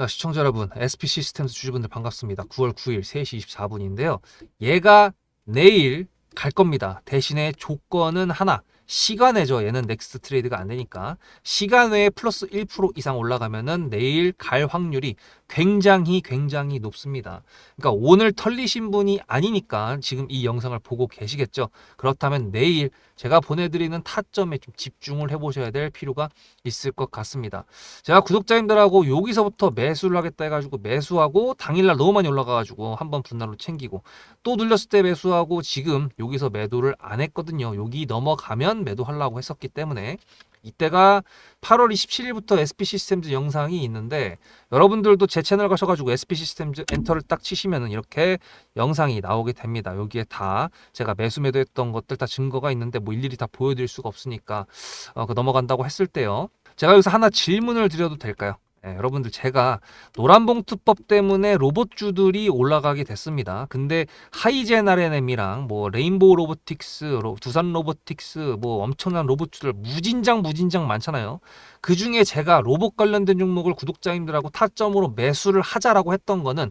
자, 시청자 여러분, SP 시스템스 주주분들 반갑습니다. 9월 9일 3시 24분인데요. 얘가 내일 갈 겁니다. 대신에 조건은 하나. 시간외죠. 얘는 넥스트 트레이드가 안 되니까. 시간 외에 플러스 1% 이상 올라가면은 내일 갈 확률이 굉장히 굉장히 높습니다. 그러니까 오늘 털리신 분이 아니니까 지금 이 영상을 보고 계시겠죠. 그렇다면 내일 제가 보내드리는 타점에 좀 집중을 해보셔야 될 필요가 있을 것 같습니다. 제가 구독자님들하고 여기서부터 매수를 하겠다 해가지고 매수하고 당일날 너무 많이 올라가가지고 한번 분할로 챙기고 또 눌렸을 때 매수하고 지금 여기서 매도를 안 했거든요. 여기 넘어가면 매도하려고 했었기 때문에 이때가 8월 27일부터 SP 시스템즈 영상이 있는데 여러분들도 제 채널 가셔가지고 SP 시스템즈 엔터를 딱 치시면은 이렇게 영상이 나오게 됩니다. 여기에 다 제가 매수 매도했던 것들 다 증거가 있는데 뭐 일일이 다 보여드릴 수가 없으니까 어, 그 넘어간다고 했을 때요. 제가 여기서 하나 질문을 드려도 될까요? 예, 여러분들 제가 노란봉투법 때문에 로봇주들이 올라가게 됐습니다. 근데 하이젠 RNM이랑 뭐 레인보우 로보틱스, 로- 두산 로보틱스 뭐 엄청난 로봇주들 무진장 무진장 많잖아요. 그 중에 제가 로봇 관련된 종목을 구독자님들하고 타점으로 매수를 하자라고 했던 거는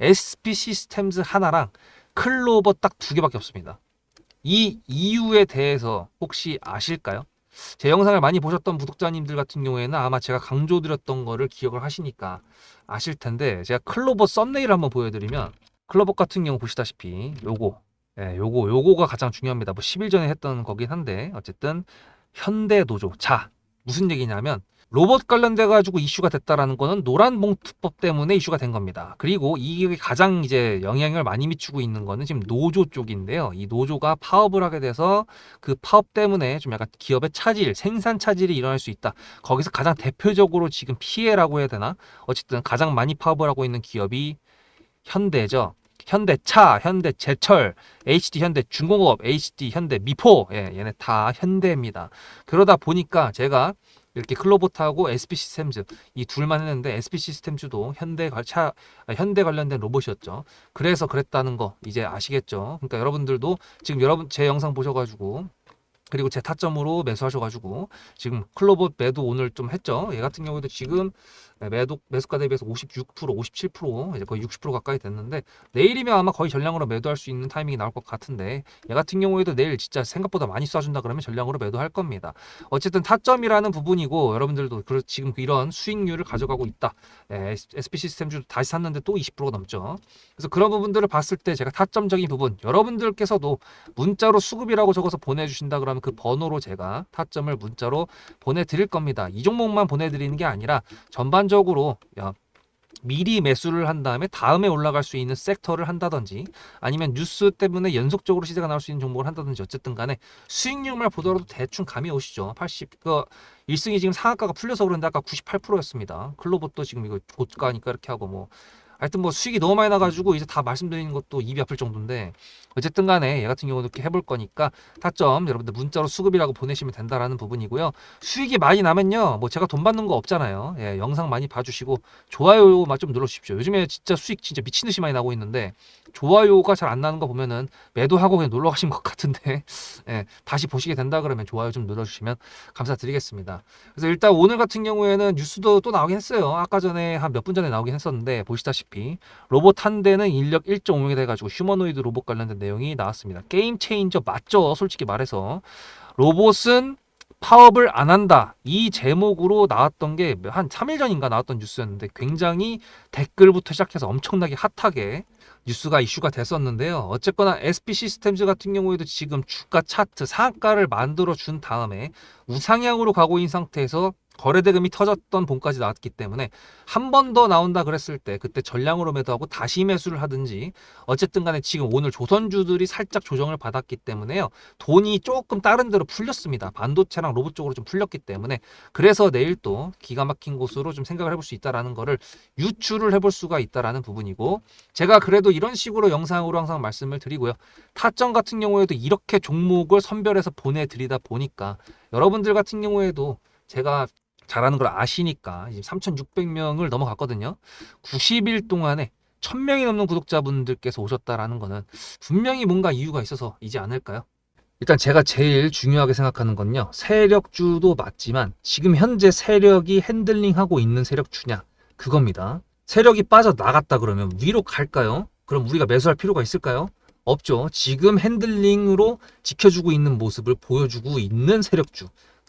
SP 시스템즈 하나랑 클로버 딱 두 개밖에 없습니다. 이 이유에 대해서 혹시 아실까요? 제 영상을 많이 보셨던 구독자님들 같은 경우에는 아마 제가 강조드렸던 거를 기억을 하시니까 아실 텐데 제가 클로버 썸네일을 한번 보여드리면 클로버 같은 경우 보시다시피 요거 예, 요거 요거가 가장 중요합니다. 뭐 10일 전에 했던 거긴 한데 어쨌든 현대 노조 자 무슨 얘기냐면 로봇 관련돼 가지고 이슈가 됐다라는 거는 노란 봉투법 때문에 이슈가 된 겁니다. 그리고 이게 가장 이제 영향을 많이 미치고 있는 거는 지금 노조 쪽인데요. 이 노조가 파업을 하게 돼서 그 파업 때문에 좀 약간 기업의 차질, 생산 차질이 일어날 수 있다. 거기서 가장 대표적으로 지금 피해라고 해야 되나? 어쨌든 가장 많이 파업을 하고 있는 기업이 현대죠. 현대차, 현대제철, HD 현대 중공업, HD 현대 미포, 예, 얘네 다 현대입니다. 그러다 보니까 제가 이렇게 클로봇하고 SP 시스템즈 이 둘만 했는데 SP 시스템즈도 현대 관- 차 아, 현대 관련된 로봇이었죠. 그래서 그랬다는 거 이제 아시겠죠? 그러니까 여러분들도 지금 여러분 제 영상 보셔가지고 그리고 제 타점으로 매수하셔가지고 지금 클로봇 매도 오늘 좀 했죠. 얘 같은 경우에도 지금 매도 매수가 대비해서 56%, 57% 이제 거의 60% 가까이 됐는데 내일이면 아마 거의 전량으로 매도할 수 있는 타이밍이 나올 것 같은데 얘 같은 경우에도 내일 진짜 생각보다 많이 쏴준다 그러면 전량으로 매도할 겁니다. 어쨌든 타점이라는 부분이고 여러분들도 그 지금 이런 수익률을 가져가고 있다. 예, SP 시스템주 다시 샀는데 또 20%가 넘죠. 그래서 그런 부분들을 봤을 때 제가 타점적인 부분 여러분들께서도 문자로 수급이라고 적어서 보내주신다 그러면 그 번호로 제가 타점을 문자로 보내드릴 겁니다. 이 종목만 보내드리는 게 아니라 전반 적으로 야, 미리 매수를 한 다음에 다음에 올라갈 수 있는 섹터를 한다든지 아니면 뉴스 때문에 연속적으로 시세가 나올 수 있는 종목을 한다든지 어쨌든 간에 수익률만 보더라도 대충 감이 오시죠. 80, 그 1승이 지금 상한가가 풀려서 그런데 아까 98%였습니다. 클로봇도 지금 이거 고가니까 이렇게 하고 뭐 하여튼 뭐 수익이 너무 많이 나가지고 이제 다 말씀드리는 것도 입이 아플 정도인데 어쨌든 간에 얘 같은 경우도 이렇게 해볼 거니까 타점 여러분들 문자로 수급이라고 보내시면 된다라는 부분이고요. 수익이 많이 나면요. 뭐 제가 돈 받는 거 없잖아요. 예, 영상 많이 봐주시고 좋아요만 좀 눌러주십시오. 요즘에 진짜 수익 진짜 미친 듯이 많이 나고 있는데 좋아요가 잘 안 나는 거 보면은 매도하고 그냥 놀러 가신 것 같은데 예, 다시 보시게 된다 그러면 좋아요 좀 눌러주시면 감사드리겠습니다. 그래서 일단 오늘 같은 경우에는 뉴스도 또 나오긴 했어요. 아까 전에 한 몇 분 전에 나오긴 했었는데 보시다시피 로봇 한 대는 인력 1.5명이 돼가지고 휴머노이드 로봇 관련된 내용이 나왔습니다. 게임 체인저 맞죠? 솔직히 말해서 로봇은 파업을 안 한다. 이 제목으로 나왔던 게 한 3일 전인가 나왔던 뉴스였는데 굉장히 댓글부터 시작해서 엄청나게 핫하게 뉴스가 이슈가 됐었는데요. 어쨌거나 SP 시스템즈 같은 경우에도 지금 주가 차트 상한가를 만들어 준 다음에 우상향으로 가고 있는 상태에서 거래 대금이 터졌던 본까지 나왔기 때문에 한 번 더 나온다 그랬을 때 그때 전량으로 매도하고 다시 매수를 하든지 어쨌든 간에 지금 오늘 조선주들이 살짝 조정을 받았기 때문에요. 돈이 조금 다른 데로 풀렸습니다. 반도체랑 로봇 쪽으로 좀 풀렸기 때문에 그래서 내일 또 기가 막힌 곳으로 좀 생각을 해볼 수 있다라는 거를 유추를 해볼 수가 있다라는 부분이고 제가 그래도 이런 식으로 영상으로 항상 말씀을 드리고요. 타점 같은 경우에도 이렇게 종목을 선별해서 보내드리다 보니까 여러분들 같은 경우에도 제가 잘하는 걸 아시니까 지금 3,600명을 넘어갔거든요. 90일 동안에 1000명이 넘는 구독자분들께서 오셨다라는 거는 분명히 뭔가 이유가 있어서 이지 않을까요? 일단 제가 제일 중요하게 생각하는 건요. 세력주도 맞지만 지금 현재 세력이 핸들링하고 있는 세력주냐 그겁니다. 세력이 빠져나갔다 그러면 위로 갈까요? 그럼 우리가 매수할 필요가 있을까요? 없죠. 지금 핸들링으로 지켜주고 있는 모습을 보여주고 있는 세력주.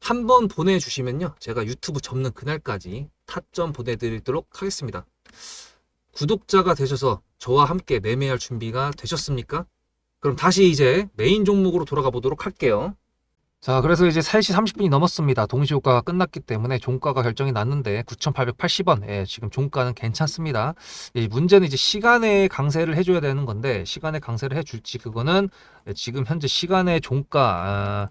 한 번 보내주시면요 제가 유튜브 접는 그날까지 타점 보내드리도록 하겠습니다. 구독자가 되셔서 저와 함께 매매할 준비가 되셨습니까? 그럼 다시 이제 메인 종목으로 돌아가 보도록 할게요. 자, 그래서 이제 3시 30분이 넘었습니다. 동시 효과가 끝났기 때문에 종가가 결정이 났는데 9,880원. 예, 지금 종가는 괜찮습니다. 이 문제는 이제 시간에 강세를 해줘야 되는 건데 시간에 강세를 해줄지 그거는 예, 지금 현재 시간의 종가 아,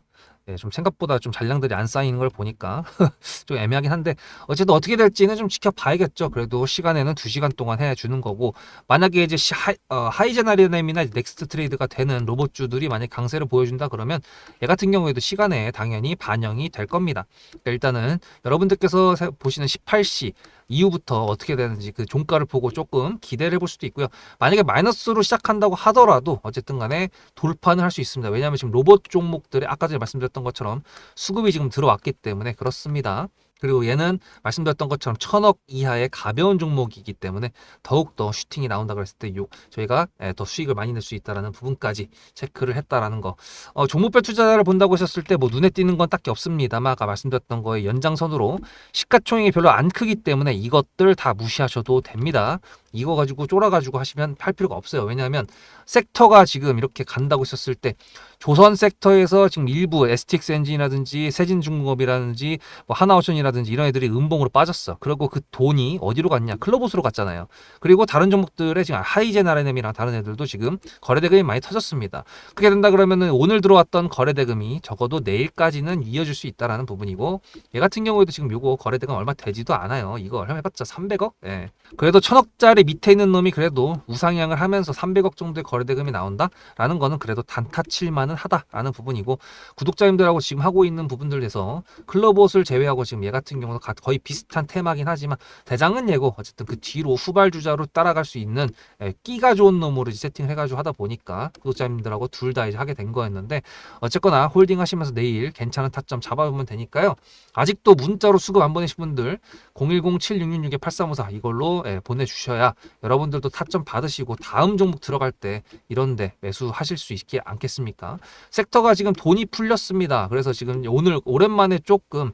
예, 좀 생각보다 좀 잔량들이 안 쌓이는 걸 보니까 좀 애매하긴 한데 어쨌든 어떻게 될지는 좀 지켜봐야겠죠. 그래도 시간에는 2시간 동안 해주는 거고 만약에 이제 시, 하이, 어, 하이제나리엠이나 넥스트 트레이드가 되는 로봇주들이 만약 강세를 보여준다 그러면 얘 같은 경우에도 시간에 당연히 반영이 될 겁니다. 그러니까 일단은 여러분들께서 세- 보시는 18시 이후부터 어떻게 되는지 그 종가를 보고 조금 기대를 해볼 수도 있고요. 만약에 마이너스로 시작한다고 하더라도 어쨌든 간에 돌파는 할 수 있습니다. 왜냐하면 지금 로봇 종목들이 아까 전에 말씀드렸던 것처럼 수급이 지금 들어왔기 때문에 그렇습니다. 그리고 얘는 말씀드렸던 것처럼 천억 이하의 가벼운 종목이기 때문에 더욱더 슈팅이 나온다 그랬을 때 요, 저희가 예, 더 수익을 많이 낼 수 있다라는 부분까지 체크를 했다라는 거. 어, 종목별 투자를 본다고 하셨을 때 뭐 눈에 띄는 건 딱히 없습니다만 아까 말씀드렸던 거에 연장선으로 시가총액이 별로 안 크기 때문에 이것들 다 무시하셔도 됩니다. 이거 가지고 쫄아 가지고 하시면 할 필요가 없어요. 왜냐하면 섹터가 지금 이렇게 간다고 했었을 때 조선 섹터에서 지금 일부 STX 엔진이라든지 세진중공업이라든지 뭐 하나오션이라든지 이런 애들이 음봉으로 빠졌어. 그리고 그 돈이 어디로 갔냐? 클로봇으로 갔잖아요. 그리고 다른 종목들의 지금 하이젠 RNM이랑 다른 애들도 지금 거래 대금이 많이 터졌습니다. 그렇게 된다 그러면은 오늘 들어왔던 거래 대금이 적어도 내일까지는 이어질 수 있다라는 부분이고 얘 같은 경우에도 지금 요거 거래 대금 얼마 되지도 않아요. 이거 해봤자 300억? 예. 그래도 천억짜리 밑에 있는 놈이 그래도 우상향을 하면서 300억 정도의 거래 대금이 나온다라는 거는 그래도 단타 칠만 은 하다라는 부분이고 구독자님들하고 지금 하고 있는 부분들에서 클럽옷을 제외하고 지금 얘 같은 경우는 가- 거의 비슷한 테마긴 하지만 대장은 얘고 어쨌든 그 뒤로 후발 주자로 따라갈 수 있는 예, 끼가 좋은 놈으로 세팅을 해가지고 하다 보니까 구독자님들하고 둘 다 이제 하게 된 거였는데 어쨌거나 홀딩 하시면서 내일 괜찮은 타점 잡아보면 되니까요. 아직도 문자로 수급 안 보내신 분들 010-7666-8354 이걸로 예, 보내주셔야 여러분들도 타점 받으시고 다음 종목 들어갈 때 이런데 매수하실 수 있지 않겠습니까? 섹터가 지금 돈이 풀렸습니다. 그래서 지금 오늘 오랜만에 조금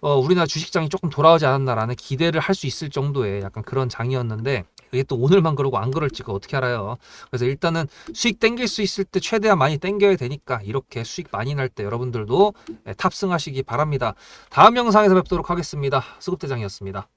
어, 우리나라 주식장이 조금 돌아오지 않았나라는 기대를 할 수 있을 정도의 약간 그런 장이었는데 그게 또 오늘만 그러고 안 그럴지가 어떻게 알아요. 그래서 일단은 수익 땡길 수 있을 때 최대한 많이 땡겨야 되니까 이렇게 수익 많이 날 때 여러분들도 예, 탑승하시기 바랍니다. 다음 영상에서 뵙도록 하겠습니다. 수급대장이었습니다.